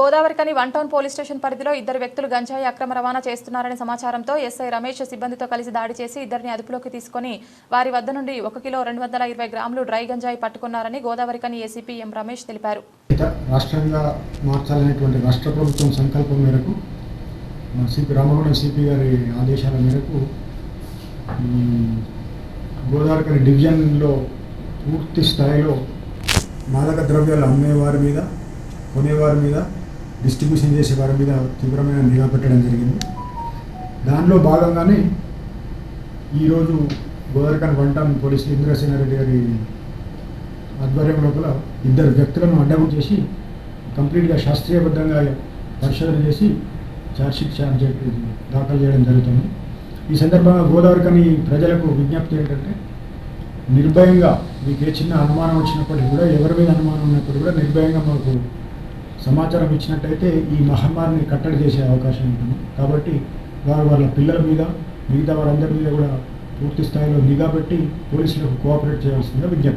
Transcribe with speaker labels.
Speaker 1: Godavarikhani one town police station పరిధిలో ఇద్దరు వ్యక్తులు గంజాయి అక్రమ రవాణా చేస్తున్నారనే సమాచారంతో ఎస్ఐ రమేష్ సిబ్బందితో కలిసి దాడి చేసి ఇద్దరిని అదుపులోకి తీసుకుని వారి వద్ద నుండి ఒక కిలో రెండు వందల ఇరవై గ్రాములు డ్రై గంజాయి పట్టుకున్నారని గోదావరికని ఏసీపీ ఎం రమేష్ తెలిపారు.
Speaker 2: రాష్ట్రంగా మార్చాలనేటువంటి రాష్ట్ర ప్రభుత్వం సంకల్పం మేరకు మన సిపి రామగుండం సిపి గారి ఆదేశాల మేరకు ఈ గోదావరి డివిజన్లో పూర్తి స్థాయిలో మాదక ద్రవ్యాలు అమ్మేవారి మీద కొనేవారి మీద డిస్ట్రిబ్యూషన్ చేసే వారి మీద తీవ్రమైన నిఘా పెట్టడం జరిగింది. దానిలో భాగంగానే ఈరోజు గోదావరికన్ వంటాన్ పోలీసు ఇంద్రసేనారెడ్డి గారి ఆధ్వర్యం లోపల ఇద్దరు వ్యక్తులను అడ్డం చేసి కంప్లీట్గా శాస్త్రీయబద్ధంగా పరిశోధన చేసి ఛార్జ్షీట్ ఛార్జ్ దాఖలు చేయడం జరుగుతుంది. ఈ సందర్భంగా గోదావరికని ప్రజలకు విజ్ఞప్తి ఏంటంటే నిర్భయంగా మీకు ఏ చిన్న అనుమానం వచ్చినప్పటికీ కూడా ఎవరి మీద అనుమానం ఉన్నప్పుడు కూడా నిర్భయంగా మాకు సమాచారం ఇచ్చినట్టయితే ఈ మహమ్మారిని కట్టడి చేసే అవకాశం ఉంటుంది. కాబట్టి వారు వాళ్ళ పిల్లల మీద మిగతా వారందరి మీద కూడా పూర్తి స్థాయిలో నిఘా పెట్టి పోలీసులకు కోఆపరేట్ చేయాల్సిందిగా విజ్ఞప్తి